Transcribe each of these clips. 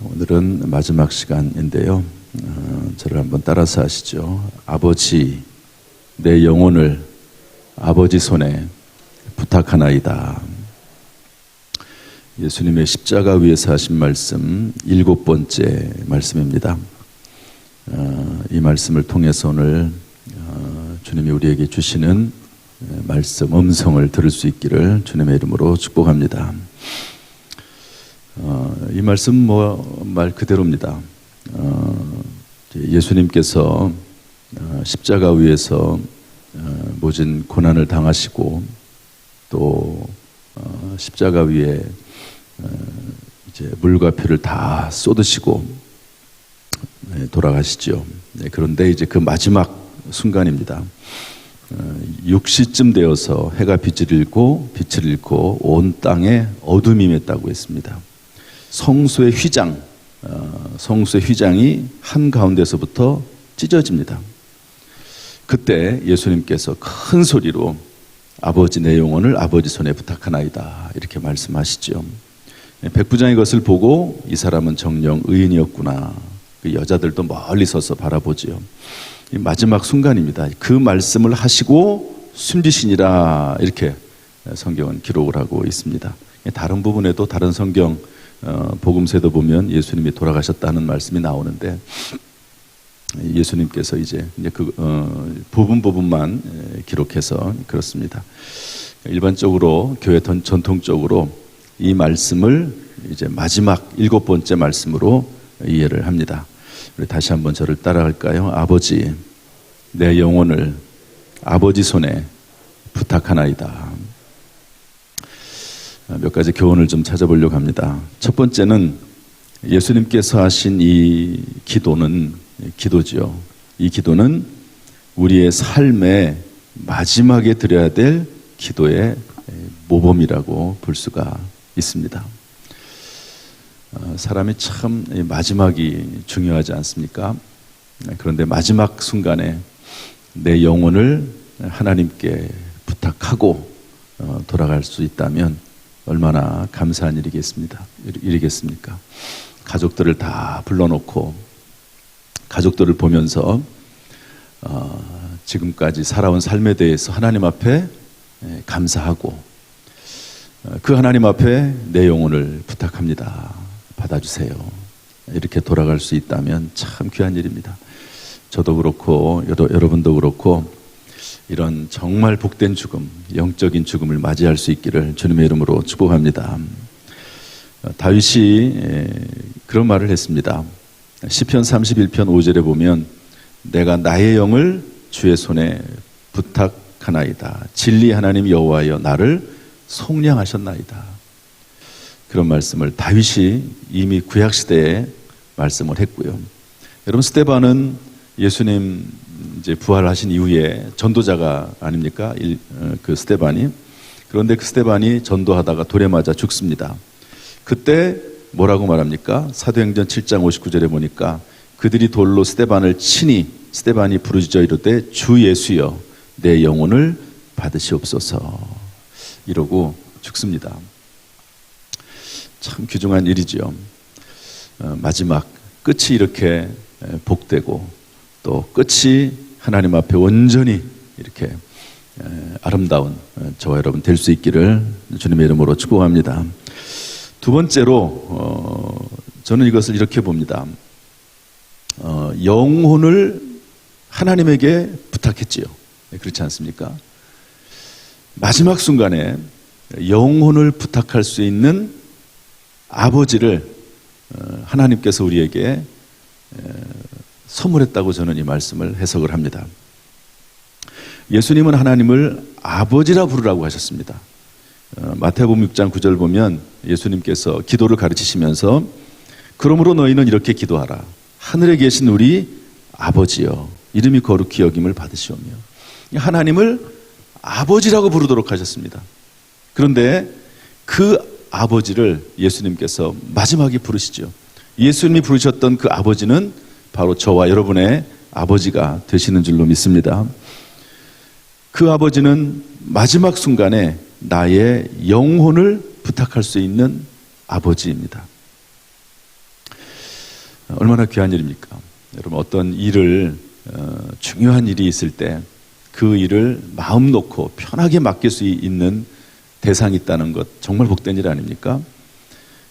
오늘은 마지막 시간인데요. 어, 저를 한번 따라서 하시죠. 아버지, 내 영혼을 아버지 손에 부탁하나이다. 예수님의 십자가 위에서 하신 말씀 일곱 번째 말씀입니다. 어, 이 말씀을 통해서 오늘 어, 주님이 우리에게 주시는 말씀 음성을 들을 수 있기를 주님의 이름으로 축복합니다. 어, 이 말씀 뭐 말 그대로입니다. 어, 예수님께서 어, 십자가 위에서 어, 모진 고난을 당하시고 또 어, 십자가 위에 어, 이제 물과 피를 다 쏟으시고 네, 돌아가시죠. 네, 그런데 이제 그 마지막 순간입니다. 어, 6시쯤 되어서 해가 빛을 잃고 빛을 잃고 온 땅에 어둠이 맺다고 했습니다. 성소의 휘장, 어, 성소의 휘장이 한 가운데서부터 찢어집니다. 그때 예수님께서 큰 소리로 아버지 내 영혼을 아버지 손에 부탁하나이다 이렇게 말씀하시죠. 백부장이 것을 보고 이 사람은 정령 의인이었구나. 그 여자들도 멀리 서서 바라보지요. 마지막 순간입니다. 그 말씀을 하시고 숨지시니라 이렇게 성경은 기록을 하고 있습니다. 다른 부분에도 다른 성경 어, 복음서에도 보면 예수님이 돌아가셨다는 말씀이 나오는데 예수님께서 이제 이제 그 어, 부분 부분만 기록해서 그렇습니다. 일반적으로 교회 전통적으로 이 말씀을 이제 마지막 일곱 번째 말씀으로 이해를 합니다. 우리 다시 한번 저를 따라갈까요? 아버지, 내 영혼을 아버지 손에 부탁하나이다. 몇 가지 교훈을 좀 찾아보려고 합니다. 첫 번째는 예수님께서 하신 이 기도는 기도지요. 이 기도는 우리의 삶의 마지막에 드려야 될 기도의 모범이라고 볼 수가 있습니다. 어, 사람이 참 마지막이 중요하지 않습니까? 그런데 마지막 순간에 내 영혼을 하나님께 부탁하고 어, 돌아갈 수 있다면 얼마나 감사한 일이겠습니다. 일이겠습니까? 가족들을 다 불러놓고 가족들을 보면서 어, 지금까지 살아온 삶에 대해서 하나님 앞에 감사하고 그 하나님 앞에 내 영혼을 부탁합니다. 받아주세요. 이렇게 돌아갈 수 있다면 참 귀한 일입니다. 저도 그렇고 여러분도 그렇고 이런 정말 복된 죽음, 영적인 죽음을 맞이할 수 있기를 주님의 이름으로 축복합니다. 다윗이 그런 말을 했습니다. 시편 31편 5절에 보면 내가 나의 영을 주의 손에 부탁하나이다. 진리 하나님 여호와여 나를 속량하셨나이다. 그런 말씀을 다윗이 이미 구약 시대에 말씀을 했고요. 여러분 스테반은 예수님 이제 부활하신 이후에 전도자가 아닙니까? 어, 그 스테반이 그런데 그 스테반이 전도하다가 돌에 맞아 죽습니다. 그때 뭐라고 말합니까? 사도행전 7장 59절에 보니까 그들이 돌로 스테반을 치니 스테반이 부르짖어 이르되 주 예수여 내 영혼을 받으시옵소서 이러고 죽습니다. 참 귀중한 일이지요. 어, 마지막 끝이 이렇게 복되고 또 끝이 하나님 앞에 온전히 이렇게 아름다운 어, 저와 여러분 될 수 있기를 주님의 이름으로 축복합니다. 두 번째로 어, 저는 이것을 이렇게 봅니다. 어, 영혼을 하나님에게 부탁했지요. 네, 그렇지 않습니까? 마지막 순간에 영혼을 부탁할 수 있는 아버지를 어, 하나님께서 우리에게 선물했다고 저는 이 말씀을 해석을 합니다. 예수님은 하나님을 아버지라 부르라고 하셨습니다. 어, 마태복음 6장 9절 보면 예수님께서 기도를 가르치시면서 그러므로 너희는 이렇게 기도하라. 하늘에 계신 우리 아버지여 이름이 거룩히 여김을 받으시오며 하나님을 아버지라고 부르도록 하셨습니다. 그런데 그 아버지를 예수님께서 마지막에 부르시죠. 예수님이 부르셨던 그 아버지는 바로 저와 여러분의 아버지가 되시는 줄로 믿습니다. 그 아버지는 마지막 순간에 나의 영혼을 부탁할 수 있는 아버지입니다. 얼마나 귀한 일입니까? 여러분 어떤 일을 어, 중요한 일이 있을 때 그 일을 마음 놓고 편하게 맡길 수 있는 대상이 있다는 것 정말 복된 일 아닙니까?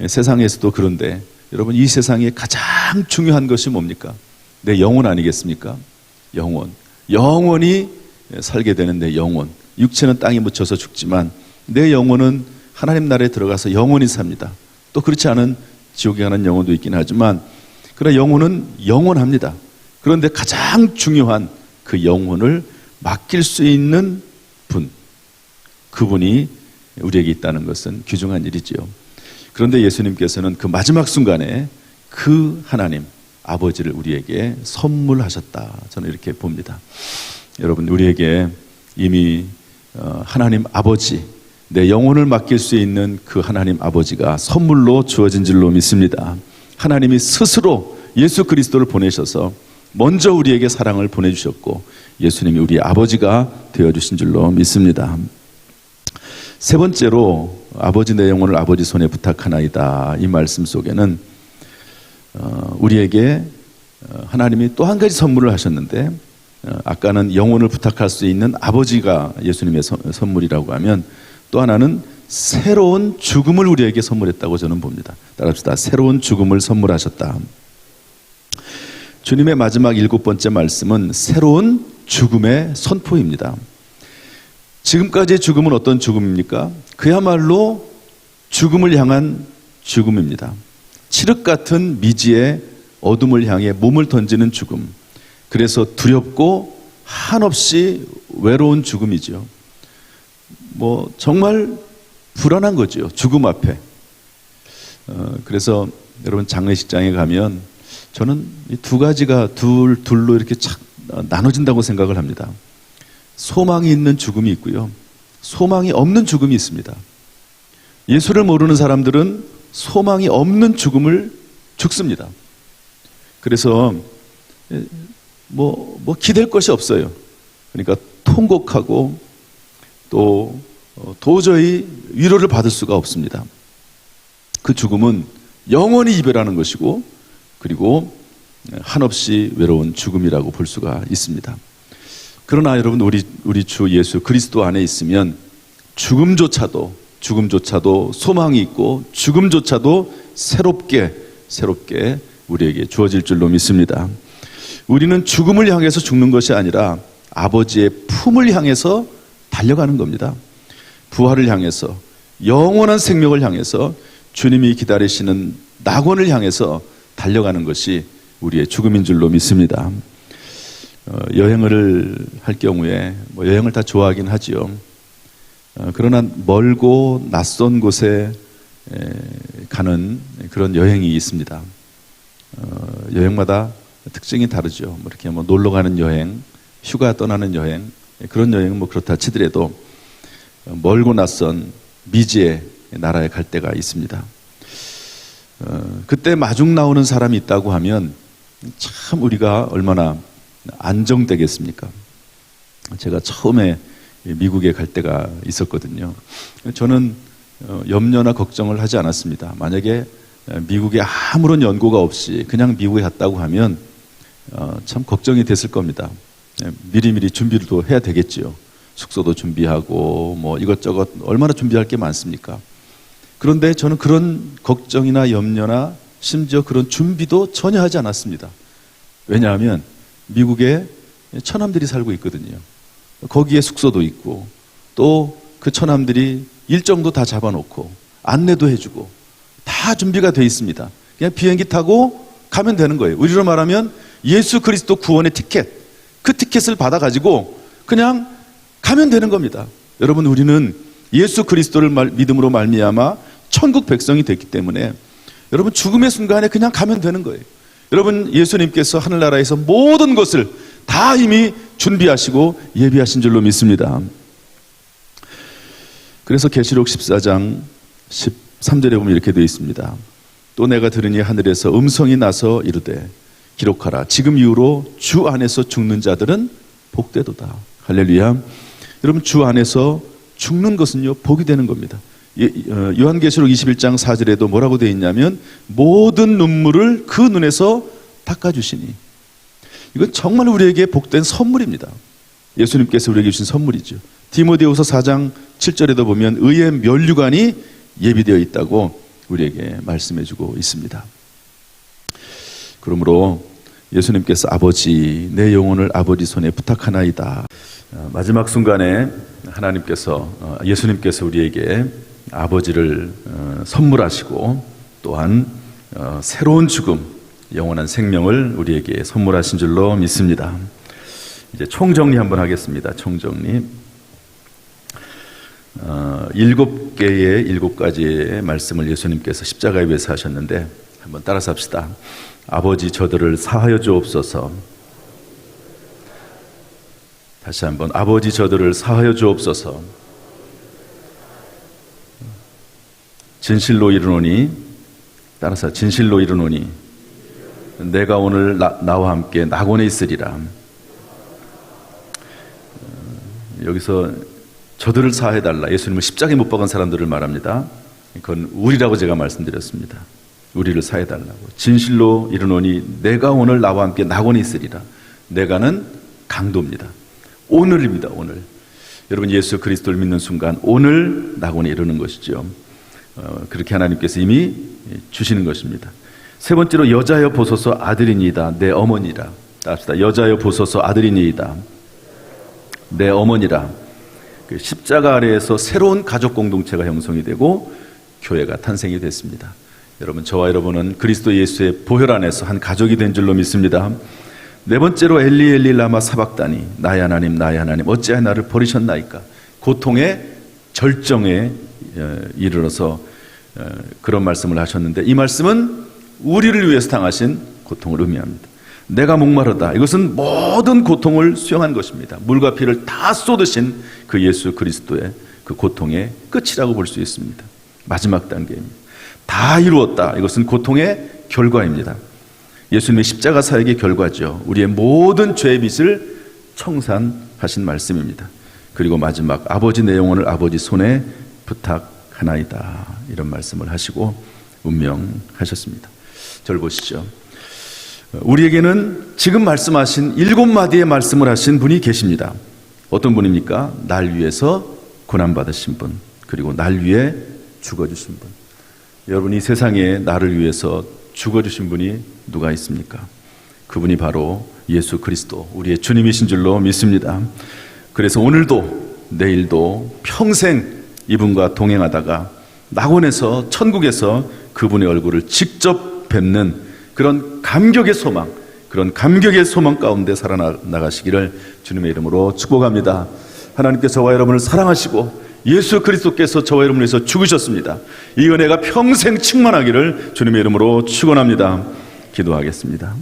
예, 세상에서도 그런데 여러분 이 세상에 가장 중요한 것이 뭡니까? 내 영혼 아니겠습니까? 영혼. 영원히 살게 되는 내 영혼. 육체는 땅에 묻혀서 죽지만 내 영혼은 하나님 나라에 들어가서 영원히 삽니다. 또 그렇지 않은 지옥에 가는 영혼도 있긴 하지만 그러나 영혼은 영원합니다. 그런데 가장 중요한 그 영혼을 맡길 수 있는 분, 그분이 우리에게 있다는 것은 귀중한 일이지요. 그런데 예수님께서는 그 마지막 순간에 그 하나님, 아버지를 우리에게 선물하셨다. 저는 이렇게 봅니다. 여러분, 우리에게 이미 어, 하나님 아버지, 내 영혼을 맡길 수 있는 그 하나님 아버지가 선물로 주어진 줄로 믿습니다. 하나님이 스스로 예수 그리스도를 보내셔서 먼저 우리에게 사랑을 보내주셨고 예수님이 우리 아버지가 되어주신 줄로 믿습니다. 세 번째로 아버지 내 영혼을 아버지 손에 부탁하나이다 이 말씀 속에는 어, 우리에게 어, 하나님이 또 한 가지 선물을 하셨는데 어, 아까는 영혼을 부탁할 수 있는 아버지가 예수님의 선- 선물이라고 하면 또 하나는 새로운 죽음을 우리에게 선물했다고 저는 봅니다. 따라합시다. 새로운 죽음을 선물하셨다. 주님의 마지막 일곱 번째 말씀은 새로운 죽음의 선포입니다. 지금까지의 죽음은 어떤 죽음입니까? 그야말로 죽음을 향한 죽음입니다. 칠흑 같은 미지의 어둠을 향해 몸을 던지는 죽음. 그래서 두렵고 한없이 외로운 죽음이죠. 뭐 정말 불안한 거죠. 죽음 앞에. 어, 그래서 여러분 장례식장에 가면 저는 이 두 가지가 둘 둘로 이렇게 착 어, 나눠진다고 생각을 합니다. 소망이 있는 죽음이 있고요. 소망이 없는 죽음이 있습니다. 예수를 모르는 사람들은 소망이 없는 죽음을 죽습니다. 그래서 에, 뭐, 뭐 기댈 것이 없어요. 그러니까 통곡하고 또 어, 도저히 위로를 받을 수가 없습니다. 그 죽음은 영원히 이별하는 것이고 그리고 한없이 외로운 죽음이라고 볼 수가 있습니다. 그러나 여러분 우리 우리 주 예수 그리스도 안에 있으면 죽음조차도 죽음조차도 소망이 있고 죽음조차도 새롭게 새롭게 우리에게 주어질 줄로 믿습니다. 우리는 죽음을 향해서 죽는 것이 아니라 아버지의 품을 향해서 달려가는 겁니다. 부활을 향해서 영원한 생명을 향해서 주님이 기다리시는 낙원을 향해서 달려가는 것이 우리의 죽음인 줄로 믿습니다. 어, 여행을 할 경우에 뭐 여행을 다 좋아하긴 하지요. 어, 그러나 멀고 낯선 곳에 에, 가는 그런 여행이 있습니다. 어, 여행마다 특징이 다르죠. 뭐 이렇게 뭐 놀러 가는 여행, 휴가 떠나는 여행 그런 여행은 뭐 그렇다 치더라도 어, 멀고 낯선 미지의 나라에 갈 때가 있습니다. 어, 그때 마중 나오는 사람이 있다고 하면 참 우리가 얼마나 안정되겠습니까? 제가 처음에 미국에 갈 때가 있었거든요. 저는 어, 염려나 걱정을 하지 않았습니다. 만약에 미국에 아무런 연고가 없이 그냥 미국에 갔다고 하면 어, 참 걱정이 됐을 겁니다. 예, 미리미리 준비를 또 해야 되겠지요. 숙소도 준비하고 뭐 이것저것 얼마나 준비할 게 많습니까? 그런데 저는 그런 걱정이나 염려나 심지어 그런 준비도 전혀 하지 않았습니다. 왜냐하면 미국에 처남들이 살고 있거든요. 거기에 숙소도 있고 또그 처남들이 일정도 다 잡아놓고 안내도 해주고 다 준비가 돼 있습니다. 그냥 비행기 타고 가면 되는 거예요. 우리로 말하면 예수 그리스도 구원의 티켓 그 티켓을 받아가지고 그냥 가면 되는 겁니다. 여러분 우리는 예수 그리스도를 말- 믿음으로 말미암아 천국 백성이 됐기 때문에 여러분 죽음의 순간에 그냥 가면 되는 거예요. 여러분 예수님께서 하늘나라에서 모든 것을 다 이미 준비하시고 예비하신 줄로 믿습니다. 그래서 계시록 14장 13절에 보면 이렇게 되어 있습니다. 또 내가 들으니 하늘에서 음성이 나서 이르되 기록하라 지금 이후로 주 안에서 죽는 자들은 복되도다. 할렐루야. 여러분 주 안에서 죽는 것은요 복이 되는 겁니다. 예, 어, 요한계시록 21장 4절에도 뭐라고 되어 있냐면 모든 눈물을 그 눈에서 닦아주시니 이건 정말 우리에게 복된 선물입니다. 예수님께서 우리에게 주신 선물이죠. 디모데후서 4장 7절에도 보면 의의 면류관이 예비되어 있다고 우리에게 말씀해 주고 있습니다. 그러므로 예수님께서 아버지 내 영혼을 아버지 손에 부탁하나이다. 어, 마지막 순간에 하나님께서 어, 예수님께서 우리에게 아버지를 어, 선물하시고 또한 어, 새로운 죽음, 영원한 생명을 우리에게 선물하신 줄로 믿습니다. 이제 총정리 한번 하겠습니다. 총정리. 어, 일곱 개의 일곱 가지의 말씀을 예수님께서 십자가에 위해서 하셨는데 한번 따라서 합시다. 아버지 저들을 사하여 주옵소서. 다시 한번 아버지 저들을 사하여 주옵소서. 진실로 이르노니 따라서 진실로 이르노니 내가 오늘 나, 나와 함께 낙원에 있으리라. 어, 여기서 저들을 사해달라. 예수님을 십자가에 못 박은 사람들을 말합니다. 그건 우리라고 제가 말씀드렸습니다. 우리를 사해달라고. 진실로 이르노니 내가 오늘 나와 함께 낙원에 있으리라. 내가는 강도입니다. 오늘입니다. 오늘. 여러분 예수 그리스도를 믿는 순간 오늘 낙원에 이르는 것이죠. 어, 그렇게 하나님께서 이미 주시는 것입니다. 세 번째로 여자여 보소서 아들이니이다 내 어머니라. 합시다. 여자여 보소서 아들이니이다 내 어머니라. 그 십자가 아래에서 새로운 가족 공동체가 형성이 되고 교회가 탄생이 됐습니다. 여러분 저와 여러분은 그리스도 예수의 보혈 안에서 한 가족이 된 줄로 믿습니다. 네 번째로 엘리 엘리 라마 사박다니 나의 하나님 나의 하나님 어찌하여 나를 버리셨나이까 고통의 절정에 어, 이르러서 어, 그런 말씀을 하셨는데 이 말씀은 우리를 위해서 당하신 고통을 의미합니다. 내가 목마르다. 이것은 모든 고통을 수용한 것입니다. 물과 피를 다 쏟으신 그 예수 그리스도의 그 고통의 끝이라고 볼 수 있습니다. 마지막 단계입니다. 다 이루었다. 이것은 고통의 결과입니다. 예수님의 십자가 사역의 결과죠. 우리의 모든 죄의 빚을 청산하신 말씀입니다. 그리고 마지막 아버지 내 영혼을 아버지 손에 부탁하나이다. 이런 말씀을 하시고 운명하셨습니다. 절 보시죠. 우리에게는 지금 말씀하신 일곱 마디의 말씀을 하신 분이 계십니다. 어떤 분입니까? 날 위해서 고난받으신 분, 그리고 날 위해 죽어주신 분. 여러분, 이 세상에 나를 위해서 죽어주신 분이 누가 있습니까? 그분이 바로 예수 그리스도, 우리의 주님이신 줄로 믿습니다. 그래서 오늘도, 내일도 평생 이분과 동행하다가 낙원에서, 천국에서 그분의 얼굴을 직접 뵙는 그런 감격의 소망, 그런 감격의 소망 가운데 살아나가시기를 주님의 이름으로 축복합니다. 하나님께서 저와 여러분을 사랑하시고 예수 그리스도께서 저와 여러분을 위해서 죽으셨습니다. 이 은혜가 평생 충만하기를 주님의 이름으로 축원합니다. 기도하겠습니다.